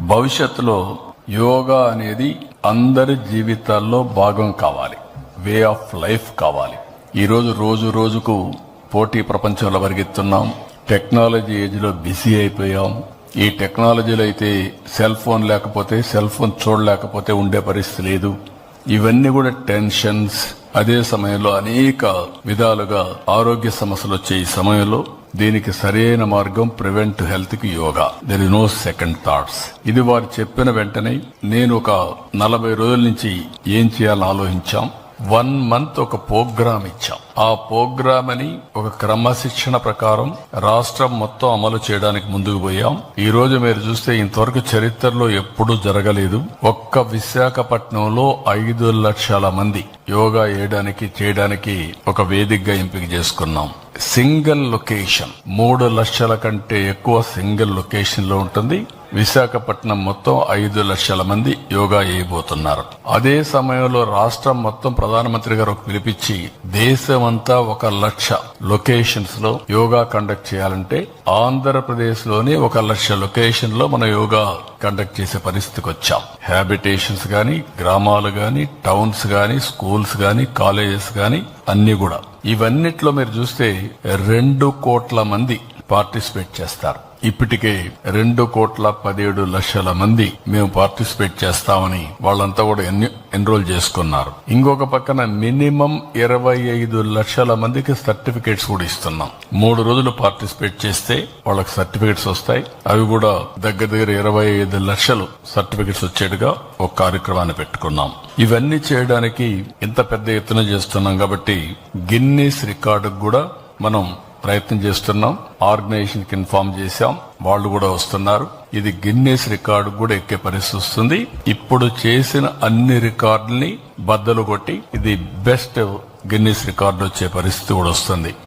భవిష్యత్తులో యోగా అనేది అందరి జీవితాల్లో భాగం కావాలి. వే ఆఫ్ లైఫ్ కావాలి. ఈరోజు రోజు రోజుకు పోటీ ప్రపంచంలో పరిగెత్తున్నాం. టెక్నాలజీ ఏజ్లో బిజీ అయిపోయాం. ఈ టెక్నాలజీలో అయితే సెల్ ఫోన్ లేకపోతే సెల్ ఫోన్ చూడలేకపోతే ఉండే పరిస్థితి లేదు. ఇవన్నీ కూడా టెన్షన్స్ అదే సమయంలో అనేక విధాలుగా ఆరోగ్య సమస్యలు వచ్చే ఈ సమయంలో దీనికి సరైన మార్గం ప్రివెంట్ హెల్త్కి yoga. There is no second thoughts ఇది వారు చెప్పిన వెంటనే నేను ఒక నలభై రోజుల నుంచి ఏం చేయాలని ఆలోచించాం. వన్ మంత్ ఒక ప్రోగ్రామ్ ఇచ్చాం. ఆ ప్రోగ్రామ్ అని ఒక క్రమశిక్షణ ప్రకారం రాష్ట్రం మొత్తం అమలు చేయడానికి ముందుకు పోయాం. ఈ రోజు మీరు చూస్తే ఇంతవరకు చరిత్రలో ఎప్పుడూ జరగలేదు. ఒక్క విశాఖపట్నంలో ఐదు లక్షల మంది యోగా వేయడానికి చేయడానికి ఒక వేదికగా ఎంపిక చేసుకున్నాం. Single location. మూడు లక్షల కంటే ఎక్కువ సింగిల్ లొకేషన్లో ఉంటుంది. విశాఖపట్నం మొత్తం ఐదు లక్షల మంది యోగా చేయబోతున్నారు. అదే సమయంలో రాష్ట్రం మొత్తం ప్రధానమంత్రి గారు పిలిపించి దేశమంతా ఒక లక్ష లొకేషన్స్లో యోగా కండక్ట్ చేయాలంటే ఆంధ్రప్రదేశ్లోనే ఒక లక్ష లొకేషన్లో మన యోగా కండక్ట్ చేసే పరిస్థితికి వచ్చాం. హ్యాబిటేషన్స్ గాని గ్రామాలు గాని టౌన్స్ గాని స్కూల్స్ గాని కాలేజెస్ గాని అన్ని కూడా. ఇవన్నిట్లో మీరు చూస్తే రెండు కోట్ల మంది పార్టిసిపేట్ చేస్తారు. ఇప్పటికే రెండు కోట్ల పదిహేడు లక్షల మంది మేము పార్టిసిపేట్ చేస్తామని వాళ్ళంతా కూడా ఎన్రోల్ చేసుకున్నారు. ఇంకొక పక్కన మినిమం ఇరవై ఐదు లక్షల మందికి సర్టిఫికేట్స్ కూడా ఇస్తున్నాం. మూడు రోజులు పార్టిసిపేట్ చేస్తే వాళ్ళకి సర్టిఫికేట్స్ వస్తాయి. అవి కూడా దగ్గర దగ్గర ఇరవై ఐదు లక్షలు సర్టిఫికేట్స్ వచ్చేట్టుగా ఒక కార్యక్రమాన్ని పెట్టుకున్నాం. ఇవన్నీ చేయడానికి ఇంత పెద్ద ఎత్తున చేస్తున్నాం కాబట్టి గిన్నీస్ రికార్డు కూడా మనం ప్రయత్నం చేస్తున్నాం. ఆర్గనైజేషన్కి ఇన్ఫార్మ్ చేశాం. వాళ్ళు కూడా వస్తున్నారు. ఇది గిన్నెస్ రికార్డు కూడా ఎక్కే పరిస్థితి వస్తుంది. ఇప్పుడు చేసిన అన్ని రికార్డుల్ని బద్దలు కొట్టి ఇది బెస్ట్ గిన్నెస్ రికార్డు వచ్చే పరిస్థితి కూడా వస్తుంది.